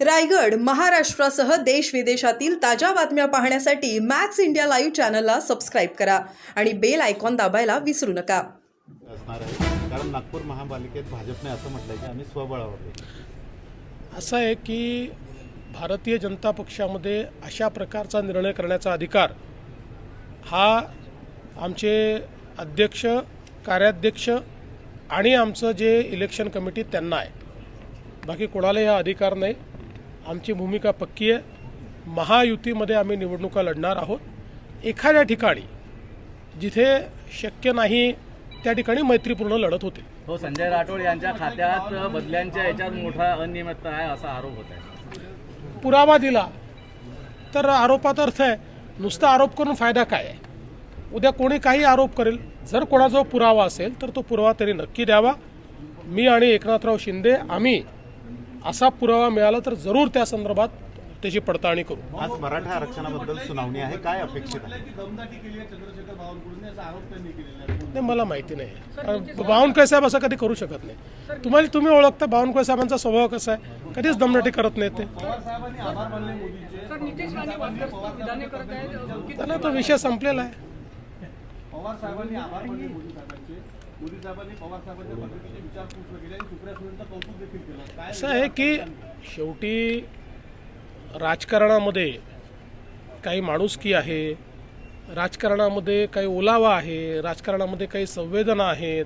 रायगड महाराष्ट्रासह देश विदेशातील ताज्या बातम्या पाहण्यासाठी मॅक्स इंडिया लाईव्ह चॅनलला सबस्क्राईब करा आणि बेल आयकॉन दाबायला विसरू नका. असणार आहे कारण नागपूर महापालिकेत भाजपने असं म्हटलंय की आम्ही स्वबळावर. असं आहे की भारतीय जनता पक्षामध्ये अशा प्रकारचा निर्णय करण्याचा अधिकार हा आमचे अध्यक्ष कार्याध्यक्ष आणि आमचं जे इलेक्शन कमिटी त्यांना आहे. बाकी कोणालाही हा अधिकार नाही. आमची भूमिका पक्की आहे. महायुतीमध्ये आम्ही निवडणुका लढणार आहोत. एखाद्या ठिकाणी जिथे शक्य नाही त्या ठिकाणी मैत्रीपूर्ण लढत होते. हो संजय राठोड यांच्या खात्यात बदल्यांच्या याच्यात मोठा अनियमितता आहे असा आरोप होत आहे. पुरावा दिला तर आरोपात अर्थ आहे नुसता आरोप करून फायदा काय आहे? उद्या कोणी काही आरोप करेल जर कोणाजवळ पुरावा असेल तर तो पुरावा त्यांनी नक्की द्यावा. मी आणि एकनाथराव शिंदे आम्ही असा पुरावा मिळाला तर जरूर त्या संदर्भात त्याची पडताळणी करू. आज मराठा आरक्षणाबद्दल सुनावणी आहे. काय अपेक्षित आहे? नाही मला माहिती नाही. बावनकुळे साहेब असं कधी करू शकत नाही. तुम्हाला तुम्ही ओळखता बावनकुळे साहेबांचा स्वभाव कसा आहे? कधीच दमदाटी करत नाही ते. सर नितेश राणे वादग्रस्त विधाने करत आहेत त्यांना तो विषय संपलेला आहे. असं आहे की शेवटी राजकारणामध्ये काही माणुसकी आहे राजकारणामध्ये काही ओलावा आहे राजकारणामध्ये काही संवेदना आहेत.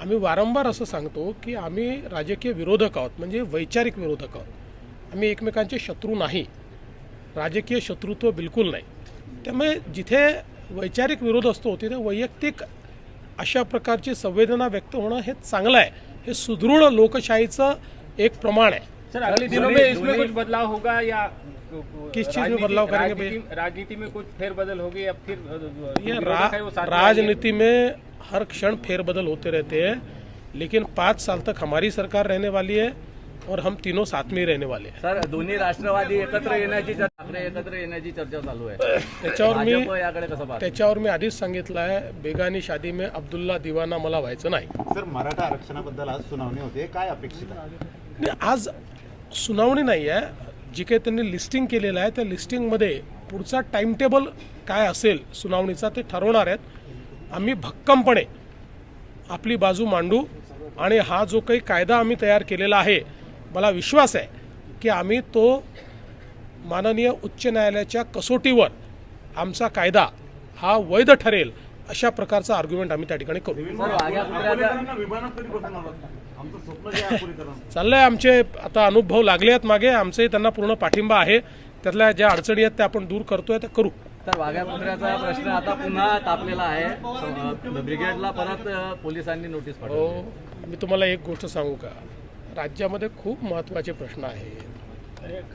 आम्ही वारंवार असं सांगतो की आम्ही राजकीय विरोधक आहोत म्हणजे वैचारिक विरोधक आहोत. आम्ही एकमेकांचे शत्रू नाही. राजकीय शत्रुत्व बिलकुल नाही. त्यामुळे जिथे वैचारिक विरोध असतो तिथे वैयक्तिक अशा प्रकारची संवेदना व्यक्त होणं हे चांगलं आहे हे सुदृढ लोकशाही एक प्रमाण है सर अगले दिनों में इसमें कुछ बदलाव होगा या किस चीज़ में बदलाव करेंगे भैया? राजनीति में कुछ फेरबदल होगी या फिर ये रा? राजनीति में हर क्षण फेरबदल होते रहते हैं लेकिन पाँच साल तक हमारी सरकार रहने वाली है और हम तीनों साथ में ही रहने वाले हैं। सर दोन्ही राष्ट्रवादी एकत्र येण्याची ठाकरे एकत्र येण्याची चर्चा चालू आहे. त्याच्यावर मी भाजप याकडे कसं पाहतो? त्याच्यावर मी आधीच सांगितलं आहे बेगानी शादी में अब्दुल्ला दिवाना मला व्हायचं नाही. सर मराठा आरक्षणाबद्दल आज सुनावणी होते काय अपेक्षित आहे? नाही, आज सुनावणी नाही आहे. जी काही त्यांनी लिस्टिंग केलेलं आहे त्या लिस्टिंगमध्ये पुढचा टाइम टेबल काय असेल सुनावणीचा ते ठरवणार आहेत. आम्ही भक्कमपणे आपली बाजू मांडू आणि हा जो काही कायदा आम्ही तयार केलेला आहे मला विश्वास आहे की आम्ही तो माननीय उच्च न्यायालयाच्या कसोटीवर आमचा कायदा हा वैध ठरेल अशा प्रकारचा आर्ग्युमेंट आम्ही त्या ठिकाणी करू. चाललंय आमचे आता अनुभव लागले आहेत मागे आमचे त्यांना पूर्ण पाठिंबा आहे. त्यातल्या ज्या अडचणी आहेत त्या आपण दूर करतोय त्या करू. तर वाघ्या कुत्र्याचा प्रश्न आता पुन्हा तापलेला आहे. ब्रिगेडला परत पोलिसांनी नोटीस पाठवली. हो मी तुम्हाला एक गोष्ट सांगू का? राज्यामध्ये खूप महत्त्वाचे प्रश्न आहेत.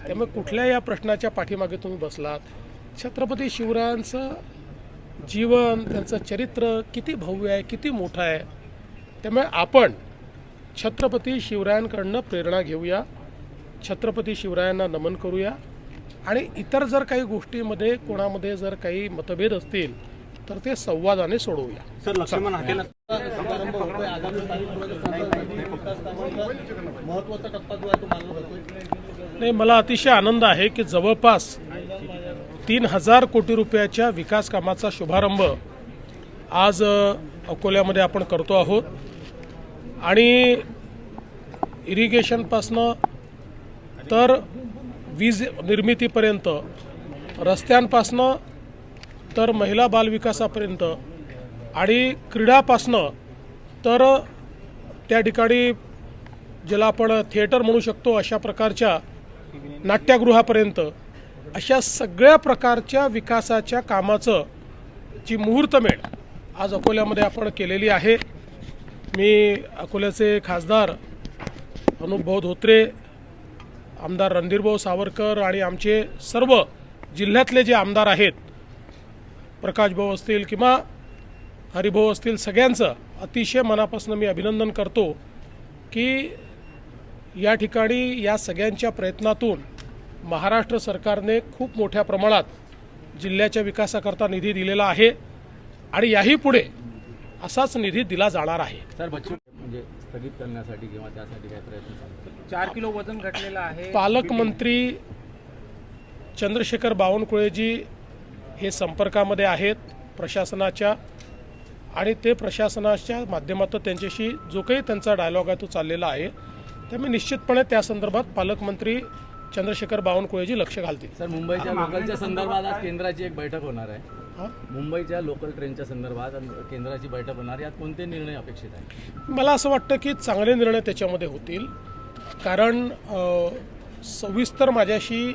त्यामुळे कुठल्या या प्रश्नाच्या पाठीमागे तुम्ही बसलात? छत्रपती शिवरायांचं जीवन त्यांचं चरित्र किती भव्य आहे किती मोठं आहे? त्यामुळे आपण छत्रपती शिवरायांकडनं प्रेरणा घेऊया. छत्रपती शिवरायांना नमन करूया. आणि इतर जर काही गोष्टीमध्ये कोणामध्ये जर काही मतभेद असतील तर ते संवादाने सोडवूया. सर लक्ष्मण महत्त्वाचा टप्पा जो आहे तो मानला जातोय. नाही मला अतिशय आनंद आहे की जवळपास तीन हजार कोटी रुपयाच्या विकास कामाचा शुभारंभ आज अकोल्यामध्ये आपण करतो आहोत. आणि इरिगेशनपासनं तर वीज निर्मितीपर्यंत रस्त्यांपासनं तर महिला बालविकासापर्यंत आणि क्रीडापासनं तर त्या ठिकाणी ज्याला आपण थिएटर म्हणू शकतो अशा प्रकारच्या नाट्यगृहापर्यंत अशा सगळ्या प्रकारच्या विकासाच्या कामाचं जी मुहूर्तमेढ आज अकोल्यामध्ये आपण केलेली आहे. मी अकोल्याचे खासदार अनुपभाऊ धोत्रे आमदार रणधीरभाऊ सावरकर आणि आमचे सर्व जिल्ह्यातले जे आमदार आहेत प्रकाशभाऊ असतील किंवा हरिभाऊ असतील सगळ्यांचं अतिशय मनापासून मी अभिनंदन करतो की या ठिकाणी या सगळ्यांच्या प्रयत्नातून महाराष्ट्र सरकारने खूप मोठ्या प्रमाणात जिल्ह्याच्या विकासाकरता निधी दिलेला आहे आणि याही पुढे असाच निधी दिला जाणार आहे सर बच्चू म्हणजे स्थगित करण्यासाठी किंवा त्यासाठी काय प्रयत्न? चार किलो वजन घटलेलं आहे पालकमंत्री चंद्रशेखर बावनकुळेजी हे संपर्कामध्ये आहेत प्रशासनाच्या आणि ते प्रशासनाच्या माध्यमातून त्यांच्याशी जो काही त्यांचा डायलॉग आहे तो चाललेला आहे. त्यामुळे निश्चितपणे त्या संदर्भात पालकमंत्री चंद्रशेखर बावनकुळेजी लक्ष घालतील. सर मुंबईच्या लोकलच्या संदर्भात आज केंद्राची एक बैठक होणार आहे. हा? मुंबईच्या लोकल ट्रेनच्या संदर्भात केंद्राची बैठक होणार यात कोणते निर्णय अपेक्षित आहे मला असं वाटतं की चांगले निर्णय त्याच्यामध्ये होतील. कारण सविस्तर माझ्याशी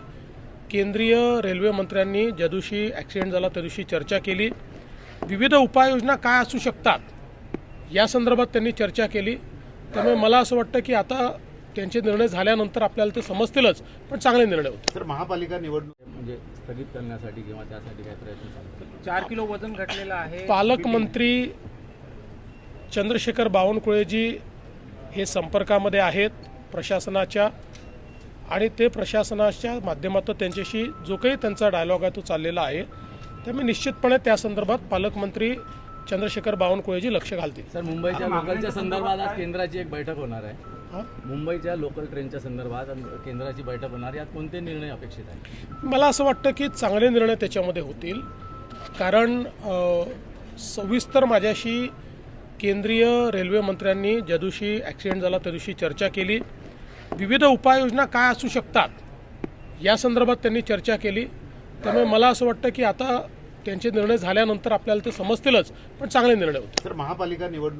केंद्रीय रेल्वे मंत्र्यांनी ज्या दिवशी ॲक्सिडेंट झाला त्या दिवशी चर्चा केली. विविध उपाययोजना काय असू शकतात या संदर्भात त्यांनी चर्चा केली. त्यामुळे मला असं वाटतं की आता त्यांचे निर्णय झाल्यानंतर आपल्याला ते समजतीलच पण चांगले निर्णय होतील. तर महापालिका निवडणूक म्हणजे स्थगित करण्यासाठी किंवा त्यासाठी काय प्रयत्न? चार किलो वजन घटलेलं आहे. पालकमंत्री चंद्रशेखर बावनकुळेजी हे संपर्कामध्ये आहेत प्रशासनाच्या आणि ते प्रशासनाच्या माध्यमातून त्यांच्याशी जो काही त्यांचा डायलॉग आहे तो चाललेला आहे. त्यामुळे निश्चितपणे त्या संदर्भात पालकमंत्री चंद्रशेखर बावनकुळेजी लक्ष घालतील. सर मुंबईच्या लोकलच्या संदर्भात आज केंद्राची एक बैठक होणार आहे. हा? मुंबईच्या लोकल ट्रेनच्या संदर्भात केंद्राची बैठक होणार यात कोणते निर्णय अपेक्षित आहे मला असं वाटतं की चांगले निर्णय त्याच्यामध्ये होतील. कारण सविस्तर माझ्याशी केंद्रीय रेल्वे मंत्र्यांनी ज्या दिवशी ॲक्सिडेंट झाला त्या दिवशी चर्चा केली. विविध उपाययोजना काय असू शकतात या संदर्भात त्यांनी चर्चा केली. त्यामुळे मला असं वाटतं की आता त्यांचे निर्णय झाल्यानंतर आपल्याला ते समजतीलच पण चांगले निर्णय होते सर महापालिका निवडणूक